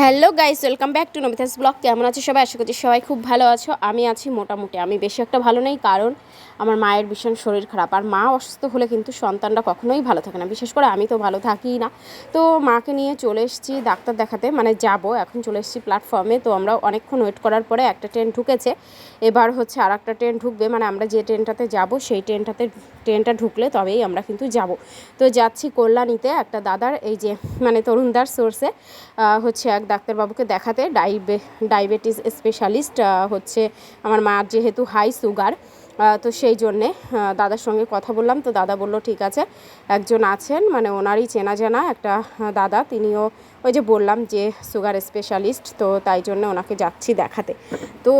Hello guys, welcome back to Namita's vlog. কেমন আছো সবাই? আশা করছি সবাই খুব ভালো আছো। আমি আছি মোটামুটি। আমি বেশি একটা ভালো নেই, কারণ আমার মায়ের ভীষণ শরীর খারাপ। আর মা অসুস্থ হলে কিন্তু সন্তানরা কখনোই ভালো থাকে না। বিশেষ করে আমি তো ভালো থাকিই না। তো মাকে নিয়ে চলে এসেছি ডাক্তার দেখাতে। মানে যাব, এখন চলে এসেছি প্ল্যাটফর্মে তো আমরা অনেকক্ষণ ওয়েট করার পরে একটা ট্রেন ঢুকেছে। এবার হচ্ছে আর একটা ট্রেন ঢুকবে। মানে আমরা যে ট্রেনটাতে যাব, সেই ট্রেনটাতে ট্রেনটা ঢুকলে তবেই আমরা কিন্তু যাব। তো যাচ্ছি কল্যাণীতে একটা দাদার, এই যে মানে তরুণদার সোর্সে হচ্ছে এক ডাক্তারবাবুকে দেখাতে। ডাইবে, ডায়াবেটিস স্পেশালিস্ট হচ্ছে আমার মার যেহেতু হাই সুগার তো সেই জন্যে দাদার সঙ্গে কথা বললাম। তো দাদা বলল, ঠিক আছে, একজন আছেন মানে ওনারই চেনা জানা একটা দাদা। তিনিও ওই যে বললাম যে সুগার স্পেশালিস্ট, তো তাই জন্য ওনাকে যাচ্ছি দেখাতে। তো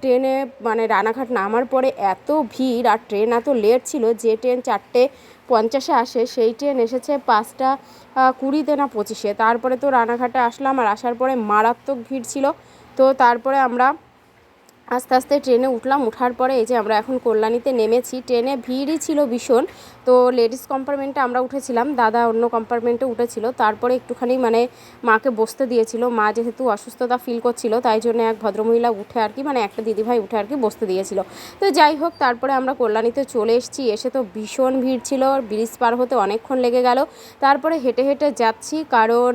ট্রেনে মানে রানাঘাট নামার পরে এত ভিড়, আর ট্রেন এত লেট ছিল যে ট্রেন চারটে পঞ্চাশে আসে, সেই ট্রেন এসেছে পাঁচটা কুড়িতে না পঁচিশে। তারপরে তো রানাঘাটে আসলাম, আর আসার পরে মারাত্মক ভিড় ছিল। তো তারপরে আমরা আস্তে আস্তে ট্রেনে উঠলাম। ওঠার পরে এই যে আমরা এখন কল্যাণীতে নেমেছি, ট্রেনে ভিড়ই ছিল ভীষণ। তো লেডিস কম্পার্টমেন্টে আমরা উঠেছিলাম, দাদা অন্য কম্পার্টমেন্টে উঠেছিল। তারপরে একটুখানি মানে মাকে বসতে দিয়েছিল। মা যেহেতু অসুস্থতা ফিল করছিল, তাই জন্য এক ভদ্রমহিলা উঠে আর কি মানে একটা দিদিভাই উঠে আর কি বসতে দিয়েছিল। তো যাই হোক, তারপরে আমরা কল্যাণীতে চলে এসেছি। এসে তো ভীষণ ভিড় ছিল, ব্রিজ পার হতে অনেকক্ষণ লেগে গেল। তারপরে হেঁটে হেঁটে যাচ্ছি, কারণ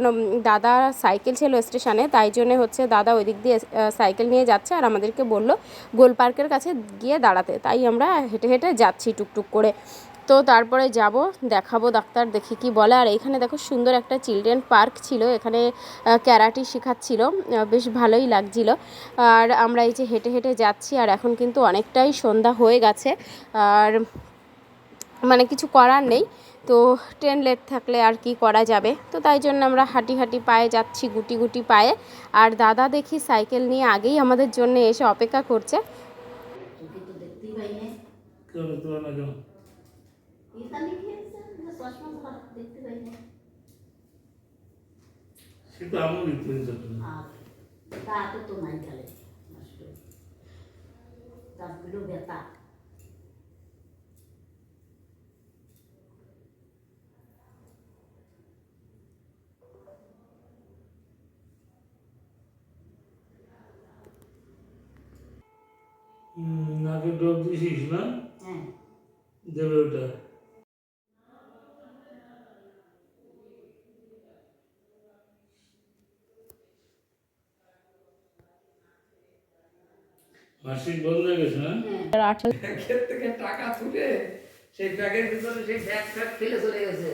দাদা সাইকেল ছিল স্টেশনে তাই জন্য হচ্ছে দাদা ওই দিক দিয়ে সাইকেল নিয়ে যাচ্ছে আর আমাদেরকে বলল গোল পার্কের কাছে গিয়ে দাঁড়াতে। তাই আমরা হেঁটে হেঁটে যাচ্ছি টুকটুক করে। তো তারপরে যাব, দেখাবো ডাক্তার, দেখি কি বলে। আর এখানে দেখো সুন্দর একটা চিলড্রেন পার্ক ছিল, এখানে ক্যারাটি শেখাচ্ছিল বেশ ভালোই লাগছিল। আর আমরা এই যে হেঁটে হেঁটে যাচ্ছি, আর এখন কিন্তু অনেকটাই সন্ধ্যা হয়ে গেছে। আর মানে কিছু করার নেই। তো ট্রেন লেট থাকলে আর কি করা যাবে? তো তাই জন্য আমরা হাঁটি হাঁটি পায়ে যাচ্ছি, গুটি গুটি পায়ে। আর দাদা দেখি সাইকেল নিয়ে আগেই আমাদের জন্য এসে অপেক্ষা করছে। চোখে তো ডোব দিছিস না? হ্যাঁ। দেবে ওটা। মাসিক বন্ধ হয়ে গেছে না? ব্যাগের থেকে টাকা তুলে সেই ব্যাগের ভিতরে সেই ব্যাগ ফ্যাগ ফেলে চলে গেছে।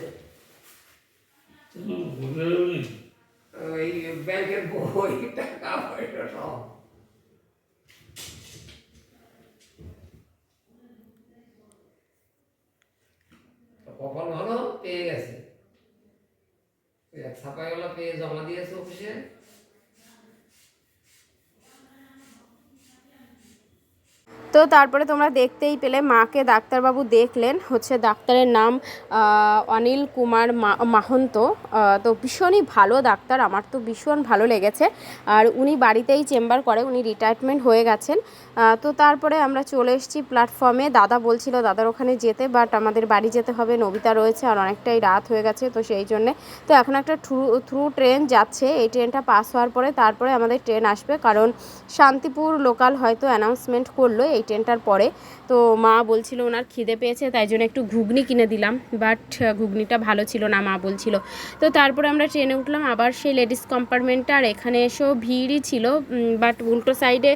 ওই ব্যাগের বই টাকা পয়সা সব তো কপাল ভালো পেয়ে গেছে ওই এক ছাপাইওয়ালা পেয়ে জমা দিয়েছে তো তারপরে তোমরা দেখতেই পেলে মাকে ডাক্তারবাবু দেখলেন। হচ্ছে ডাক্তারের নাম অনিল কুমার মাহন্ত। তো ভীষণই ভালো ডাক্তার, আমার তো ভীষণ ভালো লেগেছে। আর উনি বাড়িতেই চেম্বার করে, উনি রিটায়ারমেন্ট হয়ে গেছেন। তো তারপরে আমরা চলে এসেছি প্ল্যাটফর্মে দাদা বলছিল, দাদার ওখানে যেতে বাট আমাদের বাড়ি যেতে হবে। নবিতা রয়েছে আর অনেকটাই রাত হয়ে গেছে, তো সেই জন্যে। তো এখন একটা থ্রু থ্রু ট্রেন যাচ্ছে। এই ট্রেনটা পাস হওয়ার পরে তারপরে আমাদের ট্রেন আসবে। কারণ শান্তিপুর লোকাল হয়তো অ্যানাউন্সমেন্ট করল, এই ট্রেনটার পরে। তো মা বলছিল ওনার খিদে পেয়েছে, তাই জন্য একটু ঘুগনি কিনে দিলাম। বাট ঘুগনিটা ভালো ছিল না, মা বলছিল। তো তারপরে আমরা ট্রেনে উঠলাম, আবার সেই লেডিস কম্পার্টমেন্টটা আর এখানে এসেও ভিড়ই ছিল। বাট উল্টো সাইডে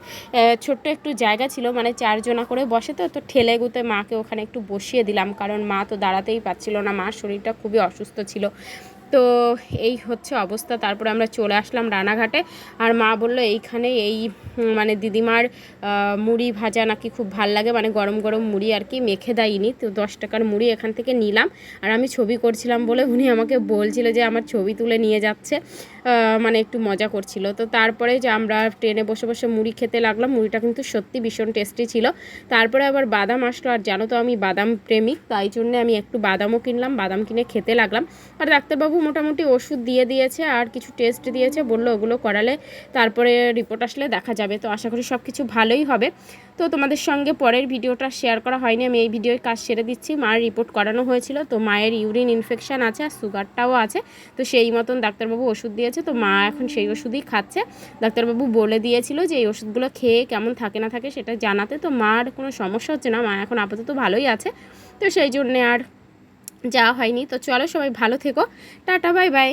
ছোট্ট একটু জায়গা ছিল মানে চারজনা করে বসে তো তো ঠেলে গুতে মাকে ওখানে একটু বসিয়ে দিলাম। কারণ মা তো দাঁড়াতেই পারছিল না মার শরীরটা খুবই অসুস্থ ছিল। তো এই হচ্ছে অবস্থা। তারপরে আমরা চলে আসলাম রানাঘাটে। আর মা বলল, এইখানে এই মানে দিদিমার মুড়ি ভাজা নাকি খুব ভালো লাগে। মানে গরম গরম মুড়ি আর কি মেখে দেয়নি। তো দশ টাকার মুড়ি এখান থেকে নিলাম। আর আমি ছবি করছিলাম বলে উনি আমাকে বলছিল যে, আমার ছবি তুলে নিয়ে যাচ্ছে। মানে একটু মজা করছিল। তো তারপরে যে আমরা ট্রেনে বসে বসে মুড়ি খেতে লাগলাম। মুড়িটা কিন্তু সত্যি ভীষণ টেস্টি ছিল। তারপরে আবার বাদাম আসলো। আর জানো তো আমি বাদাম প্রেমিক। তাই জন্য আমি একটু বাদামও কিনলাম, বাদাম কিনে খেতে লাগলাম। আর ডাক্তারবাবু মোটামুটি ওষুধ দিয়ে দিয়েছে আর কিছু টেস্ট দিয়েছে, বলল ওগুলো করালে তারপরে রিপোর্ট আসলে দেখা যাবে। তো আশা করি সব কিছু ভালোই হবে। তো তোমাদের সঙ্গে পরের ভিডিওটা শেয়ার করা হয়নি, আমি এই ভিডিওর কাজ সেরে দিচ্ছি। মায়ের রিপোর্ট করানো হয়েছিল, তো মায়ের ইউরিন ইনফেকশান আছে আর সুগারটাও আছে। তো সেই মতন ডাক্তারবাবু ওষুধ দিয়েছে, তো মা এখন সেই ওষুধই খাচ্ছে। ডাক্তারবাবু বলে দিয়েছিল যে এই ওষুধগুলো খেয়ে কেমন থাকে না থাকে সেটা জানাতে, তো মার কোনো সমস্যা হচ্ছে না, মা এখন আপাতত ভালোই আছে। তো সেই জন্যে আর যাওয়া হয়নি। তো চলো সবাই ভালো থেকো। Tata bye bye.